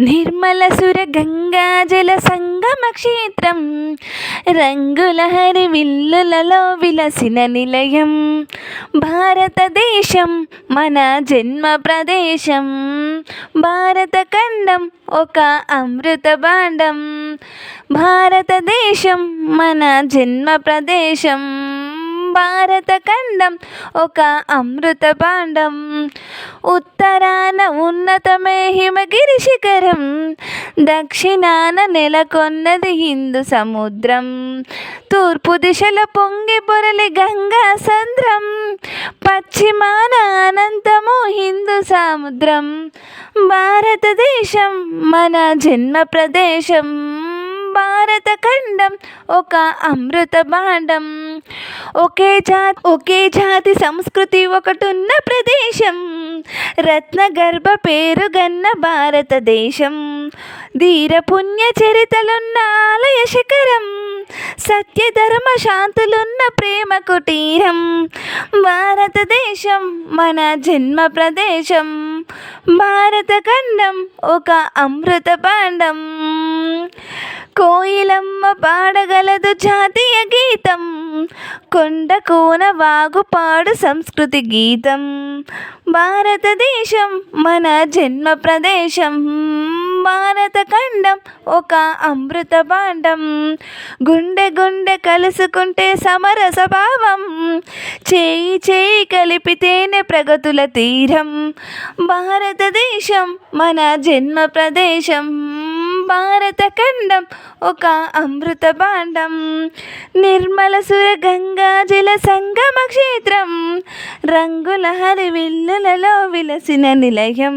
నిర్మల సుర గంగా జల సంగమ క్షేత్రం రంగులహరి విల్లులలో విలసిన నిలయం భారతదేశం మన జన్మ ప్రదేశం భారత ఖండం ఒక అమృత భాండం భారతదేశం మన జన్మ ప్రదేశం. భారత ఖండం ఒక అమృత పాండం. ఉత్తరాన ఉన్నతమే హిమగిరి శిఖరం దక్షిణాన నెలకొన్నది హిందూ సముద్రం. తూర్పు దిశలో పొంగి పొరలి గంగా సంద్రం పశ్చిమాన అనంతము హిందూ సముద్రం. భారతదేశం మన జన్మ ప్రదేశం. భారత ఖండం ఒక అమృత భాండం. ఒకే జాతి ఒకే జాతి సంస్కృతి ఒకటున్న ప్రదేశం. రత్న గర్భ పేరుగన్న భారతదేశం. ధీర పుణ్య చరితలున్న ఆలయ శిఖరం. సత్య ధర్మ శాంతులున్న ప్రేమ కుటీరం. భారతదేశం మన జన్మ ప్రదేశం. భారత ఖండం ఒక అమృత భాండం. కోయిలమ్మ పాడగలదు జాతీయ గీతం. కొండ కోన వాగుపాడు సంస్కృతి గీతం. భారతదేశం మన జన్మ ప్రదేశం. భారత ఖండం ఒక అమృత భాండం గుండె గుండె కలుసుకుంటే సమరస భావం. చేయి చేయి కలిపితేనే ప్రగతుల తీరం. భారతదేశం మన జన్మ ప్రదేశం. భారత ఖండం ఒక అమృత భాండం. నిర్మల సుర గంగా జల సంగమ క్షేత్రం. రంగుల హరి విల్లులలో విలసిన నిలయం.